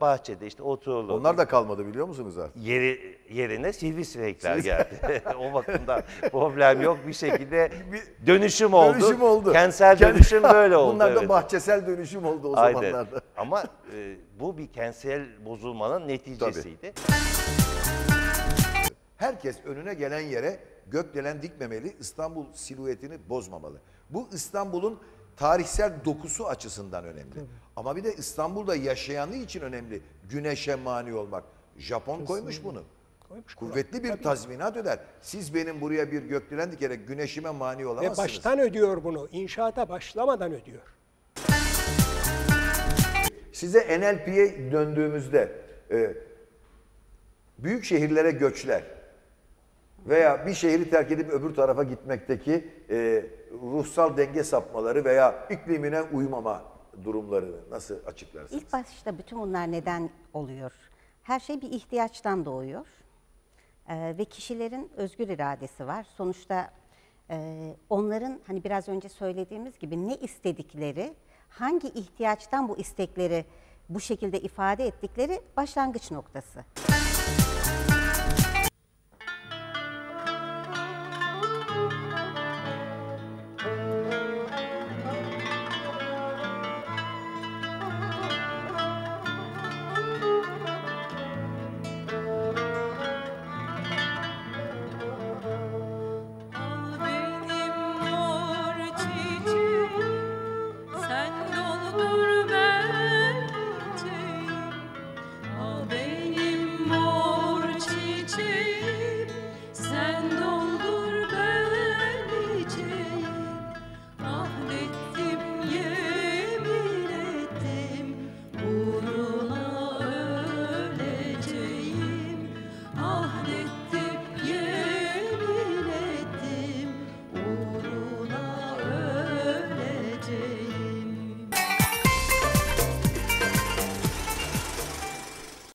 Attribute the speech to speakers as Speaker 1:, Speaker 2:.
Speaker 1: bahçede işte oturulur.
Speaker 2: Onlar da kalmadı biliyor musunuz artık?
Speaker 1: Yeri, yerine sivrisinekler geldi. o bakımdan problem yok bir şekilde dönüşüm oldu.
Speaker 2: Dönüşüm oldu.
Speaker 1: Kentsel dönüşüm böyle oldu.
Speaker 2: Bunlar da
Speaker 1: evet.
Speaker 2: bahçesel dönüşüm oldu o
Speaker 1: Aynen.
Speaker 2: zamanlarda.
Speaker 1: Ama e, bu bir kentsel bozulmanın neticesiydi.
Speaker 2: Herkes önüne gelen yere gökdelen dikmemeli, İstanbul silüetini bozmamalı. Bu İstanbul'un tarihsel dokusu açısından önemli. Ama bir de İstanbul'da yaşayanı için önemli. Güneşe mani olmak. Japon koymuş bunu.
Speaker 3: Koymuş,
Speaker 2: Kuvvetli bir tazminat öder. Siz benim buraya bir gökdelen dikerek güneşime mani
Speaker 3: Ve
Speaker 2: olamazsınız.
Speaker 3: baştan ödüyor bunu. İnşaata başlamadan ödüyor.
Speaker 2: Size NLP'ye döndüğümüzde e, büyük şehirlere göçler veya bir şehri terk edip öbür tarafa gitmekteki e, ruhsal denge sapmaları veya iklimine uymama durumlarını nasıl açıklarsınız?
Speaker 4: İlk başta bütün bunlar neden oluyor? Her şey bir ihtiyaçtan doğuyor. Ee, ve kişilerin özgür iradesi var. Sonuçta e, onların hani biraz önce söylediğimiz gibi ne istedikleri, hangi ihtiyaçtan bu istekleri bu şekilde ifade ettikleri başlangıç noktası.